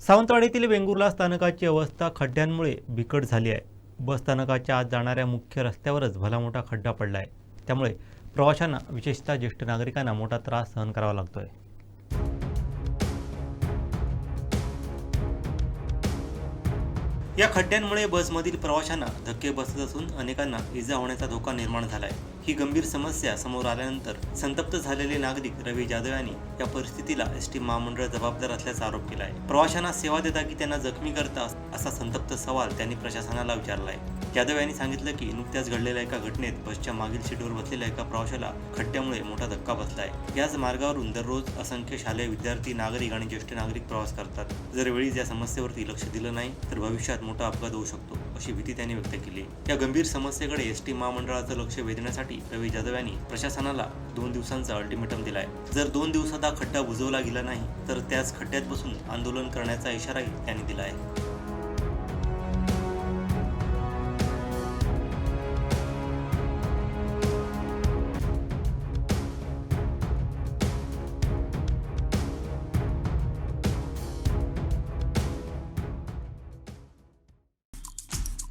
सावंतवाडीतील वेंगुर्ला स्थानकाची अवस्था खड्ड्यांमुळे बिकट झाली आहे. बस स्थानकाच्या आत जाणाऱ्या मुख्य रस्त्यावरच भला मोठा खड्डा पडला आहे त्यामुळे प्रवाशांना विशेषतः ज्येष्ठ नागरिकांना मोठा त्रास सहन करावा लागतोय. या खड्ड्यांमुळे बसमधील प्रवाशांना धक्के बसत असून अनेकांना इजा होण्याचा धोका निर्माण झाला आहे ही गंभीर समस्या समोर आल्यानंतर संतप्त झालेले नागरिक रवी जाधव यांनी या परिस्थितीला एस टी महामंडळ जबाबदार असल्याचा आरोप केला आहे प्रवाशांना सेवा देता की त्यांना जखमी करता असा संतप्त सवाल त्यांनी प्रशासनाला विचारला आहे जाधव यांनी सांगितलं की नुकत्याच घडलेल्या एका घटनेत बसच्या मागील सीटवर बसलेल्या एका प्रवाशाला खड्ड्यामुळे मोठा धक्का बसला आहे याच मार्गावरून दररोज असंख्य शालेय विद्यार्थी नागरिक आणि ज्येष्ठ नागरिक प्रवास करतात. जर वेळीच या समस्येवरती लक्ष दिलं नाही तर भविष्यात मोठा अपघात होऊ शकतो. अशी भीती त्यांनी व्यक्त केली. या गंभीर समस्येकडे एस टी महामंडळाचं लक्ष वेधण्यासाठी रवी जाधव यांनी प्रशासनाला दोन दिवसांचा अल्टिमेटम दिलाय. जर दोन दिवसात हा खड्डा बुजवला गेला नाही तर त्याच खड्ड्यात बसून आंदोलन करण्याचा इशाराही त्यांनी दिला आहे.